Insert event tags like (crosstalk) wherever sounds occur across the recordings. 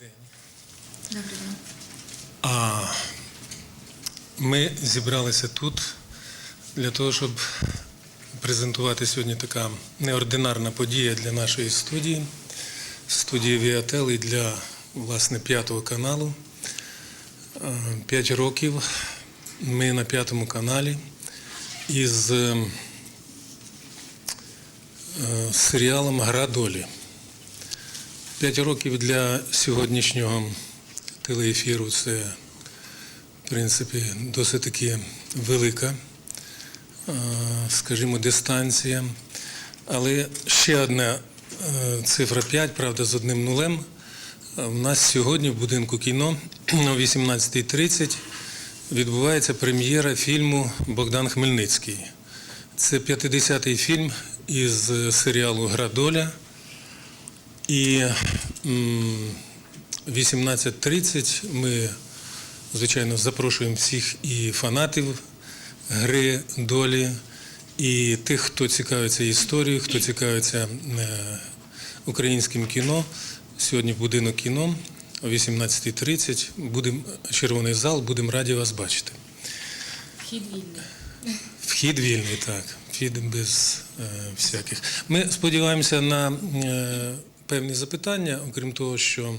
день. Добрий день. А ми зібралися тут для того, щоб презентувати сьогодні така неординарна подія для нашої студії, студії Віател і для власне п'ятого каналу. П'ять років ми на п'ятому каналі із е, серіалом Гра долі. П'ять років для сьогоднішнього телеефіру це, в принципі, досить таки велика, скажімо, дистанція. Але ще одна е, цифра 5, правда, з одним нулем. У нас сьогодні в будинку кіно о 18.30 відбувається прем'єра фільму Богдан Хмельницький. Це 50-й фільм із серіалу Гра доля. І м, 18.30 ми, звичайно, запрошуємо всіх і фанатів гри долі, і тих, хто цікавиться історією, хто цікавиться е, українським кіно. Сьогодні в будинок кіно о 18.30 будемо червоний зал, будемо раді вас бачити. Вхід вільний. Вхід вільний, так. Вхід без е, всяких. Ми сподіваємося на е, певні запитання, окрім того, що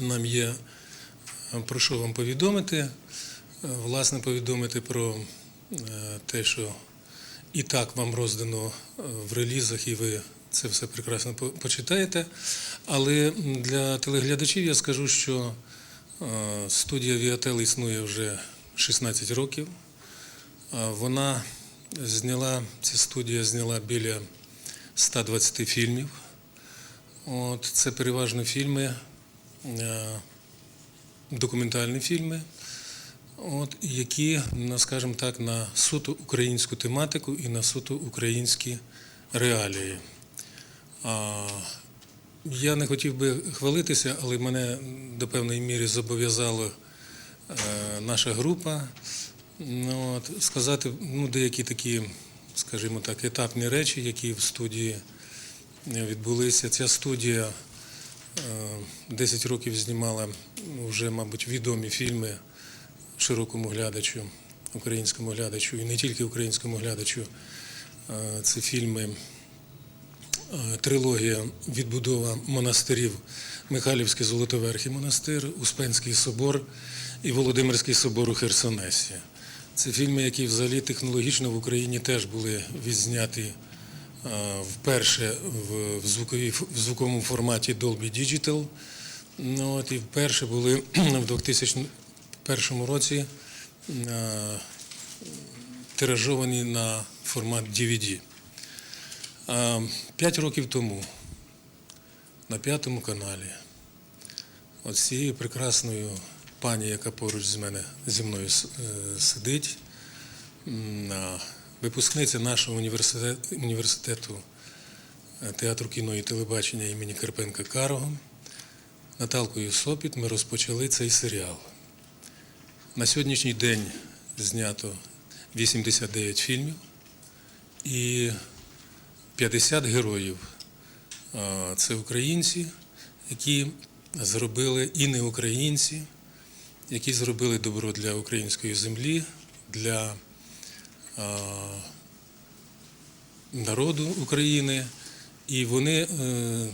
нам є е, про що вам повідомити. Е, Власне, повідомити про е, те, що і так вам роздано в релізах, і ви це все прекрасно почитаєте. Але для телеглядачів я скажу, що студія Віател існує вже 16 років. Вона зняла, ця студія зняла біля 120 фільмів. От, це переважно фільми, е, документальні фільми, от, які, ну, скажімо так, на суто українську тематику і на суто українські реалії. Я не хотів би хвалитися, але мене до певної міри зобов'язала е, наша група. Ну, от, сказати ну, деякі такі, скажімо так, етапні речі, які в студії відбулися. Ця студія е, 10 років знімала вже, мабуть, відомі фільми широкому глядачу, українському глядачу, і не тільки українському глядачу. Е, Це фільми е, трилогія відбудова монастирів Михайлівський Золотоверхий монастир, Успенський собор і Володимирський собор у Херсонесі. Це фільми, які взагалі технологічно в Україні теж були відзняті е, вперше в, звуковій, в звуковому форматі Dolby Digital. Ну, от, і вперше були (clears throat) в 2001 році е, тиражовані на формат DVD. А, П'ять років тому на п'ятому каналі от цією прекрасною пані, яка поруч з мене зі мною е, сидить, випускниця нашого університету, е, театру кіно і телебачення імені Карпенка Карого, Наталкою Сопіт ми розпочали цей серіал. На сьогоднішній день знято 89 фільмів і 50 героїв. Це українці, які зробили і не українці, які зробили добро для української землі, для народу України. І вони е,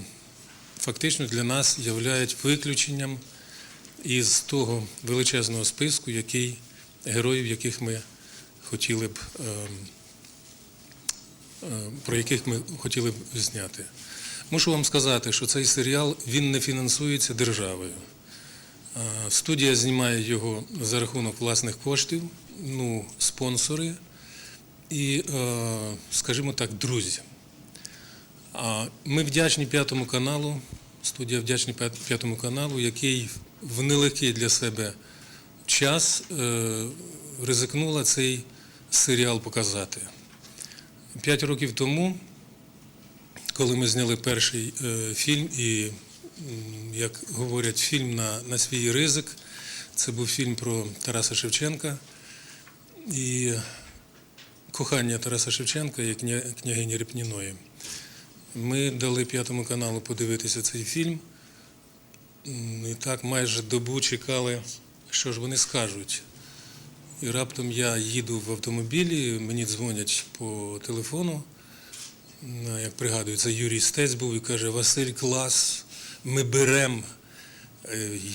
фактично для нас являють виключенням із того величезного списку, який, героїв, яких ми хотіли б, ем, е, про яких ми хотіли б зняти. Мушу вам сказати, що цей серіал він не фінансується державою. Е, Студія знімає його за рахунок власних коштів, ну, спонсори і, е, скажімо так, друзі. Ми вдячні п'ятому каналу, студія вдячна п'ятому каналу, який в нелегкий для себе час е, ризикнула цей серіал показати. П'ять років тому, коли ми зняли перший е, фільм, і, як говорять, фільм на, на свій ризик, це був фільм про Тараса Шевченка. І кохання Тараса Шевченка і княгині Репніної. Ми дали п'ятому каналу подивитися цей фільм. І так майже добу чекали, що ж вони скажуть. І раптом я їду в автомобілі, мені дзвонять по телефону. Ну, Як пригадую, це Юрій Стець був і каже: Василь, клас, ми беремо.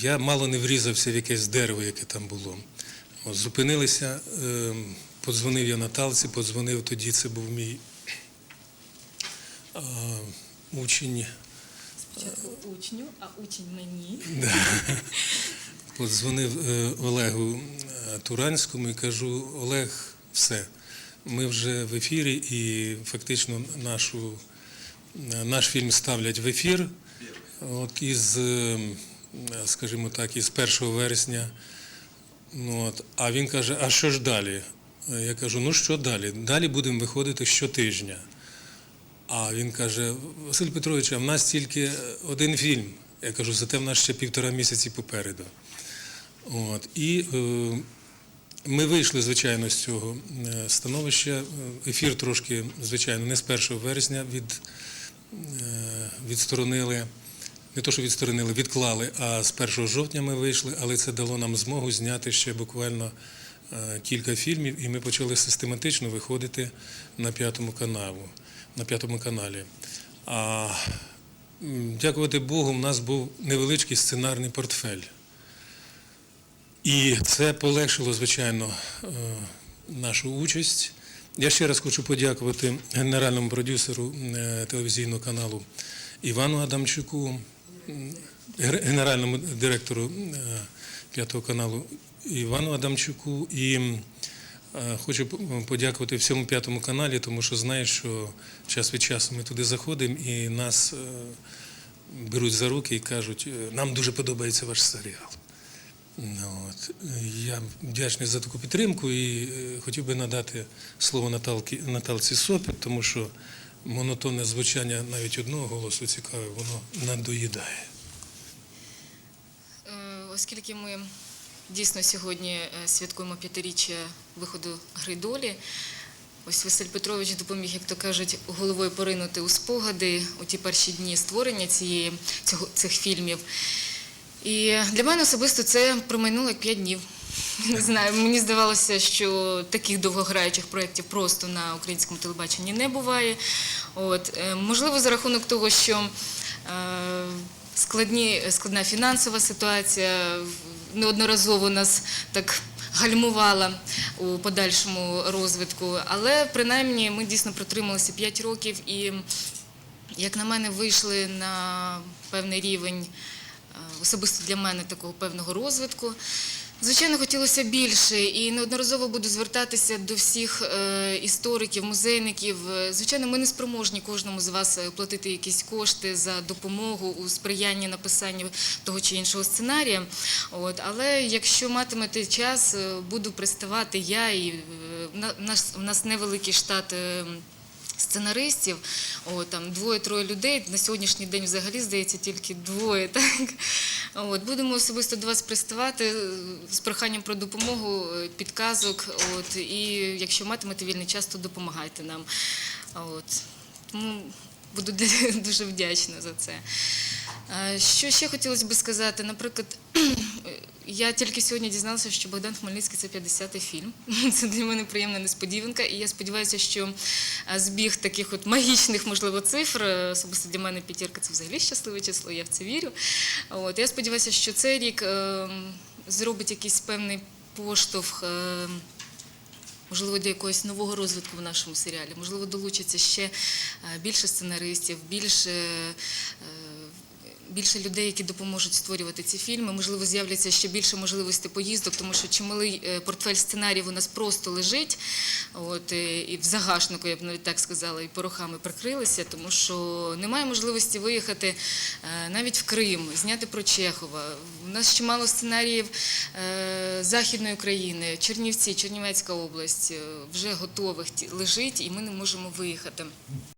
Я мало не врізався в якесь дерево, яке там було. Зупинилися, е, подзвонив я Наталці, подзвонив тоді, це був мій а, учень. Спочатку учню, а учень мені. Подзвонив е, Олегу е, Туранському і кажу: Олег, все, ми вже в ефірі, і фактично нашу, е, наш фільм ставлять в ефір. От із, скажімо так, із 1 вересня. Ну, от, а він каже: а що ж далі? Я кажу, ну що далі? Далі будемо виходити щотижня. А він каже: Василь Петрович, а в нас тільки один фільм. Я кажу, зате в нас ще півтора місяці попереду. От. І е, ми вийшли, звичайно, з цього е, становища. Ефір трошки, звичайно, не з 1 вересня від, е, відсторонили, не то, що відсторонили, відклали, а з 1 жовтня ми вийшли, але це дало нам змогу зняти ще буквально кілька фільмів, і ми почали систематично виходити на п'ятому каналу, на п'ятому каналі. А дякувати Богу, в нас був невеличкий сценарний портфель. І це полегшило, звичайно, е, нашу участь. Я ще раз хочу подякувати генеральному продюсеру е, телевізійного каналу Івану Адамчуку, генеральному директору е, п'ятого каналу Івану Адамчуку. І е, хочу подякувати всьому п'ятому каналі, тому що знаю, що час від часу ми туди заходимо і нас е, беруть за руки і кажуть, «Е, нам дуже подобається ваш серіал. Ну, от. Я вдячний за таку підтримку і хотів би надати слово Наталки, Наталці Сопі, тому що монотонне звучання навіть одного голосу цікаве, воно надоїдає. Оскільки ми дійсно сьогодні е, святкуємо п'ятиріччя виходу гри долі, ось Василь Петрович допоміг, як то кажуть, головою поринути у спогади у ті перші дні створення цієї, цього, цих фільмів. І для мене особисто це промайнуло як п'ять днів. (laughs) Не знаю, мені здавалося, що таких довгограючих проєктів просто на українському телебаченні не буває. От, е, можливо, за рахунок того, що е, складні, складна фінансова ситуація неодноразово нас так гальмувала у подальшому розвитку, але принаймні ми дійсно протрималися 5 років і, як на мене, вийшли на певний рівень е, особисто для мене такого певного розвитку. Звичайно, хотілося більше, і неодноразово буду звертатися до всіх е, істориків, музейників. Е, Звичайно, ми не спроможні кожному з вас е, платити якісь кошти за допомогу у сприянні написанню того чи іншого сценарія. Але якщо матимете час, буду приставати я і в нас, невеликий штат. Сценаристів, двоє-троє людей. На сьогоднішній день взагалі здається тільки двоє. (laughs) Так? От, будемо особисто до вас приставати е, з проханням про допомогу, е, підказок. От, і якщо матимете вільний час, то допомагайте нам. От. Тому буду (laughs) дуже вдячна за це. Е, Що ще хотілося б сказати? Наприклад, (clears throat) я тільки сьогодні дізналася, що Богдан Хмельницький це 50-й фільм. (laughs) Це для мене приємна несподіванка. І я сподіваюся, що е, збіг таких от магічних, можливо, цифр, е, особисто для мене п'ятірка це взагалі щасливе число, я в це вірю. От, я сподіваюся, що цей рік е, зробить якийсь певний поштовх. Можливо, для якогось нового розвитку в нашому серіалі. Можливо, долучиться ще більше сценаристів, більше, більше людей, які допоможуть створювати ці фільми. Можливо, з'являться ще більше можливостей поїздок, тому що чималий е, портфель сценаріїв у нас просто лежить. От, е, і в загашнику, я б навіть так сказала, і порохами прикрилися, тому що немає можливості виїхати е, навіть в Крим, зняти про Чехова. У нас чимало сценаріїв Західної України, Чернівці, Чернівецька область вже готових лежить, і ми не можемо виїхати.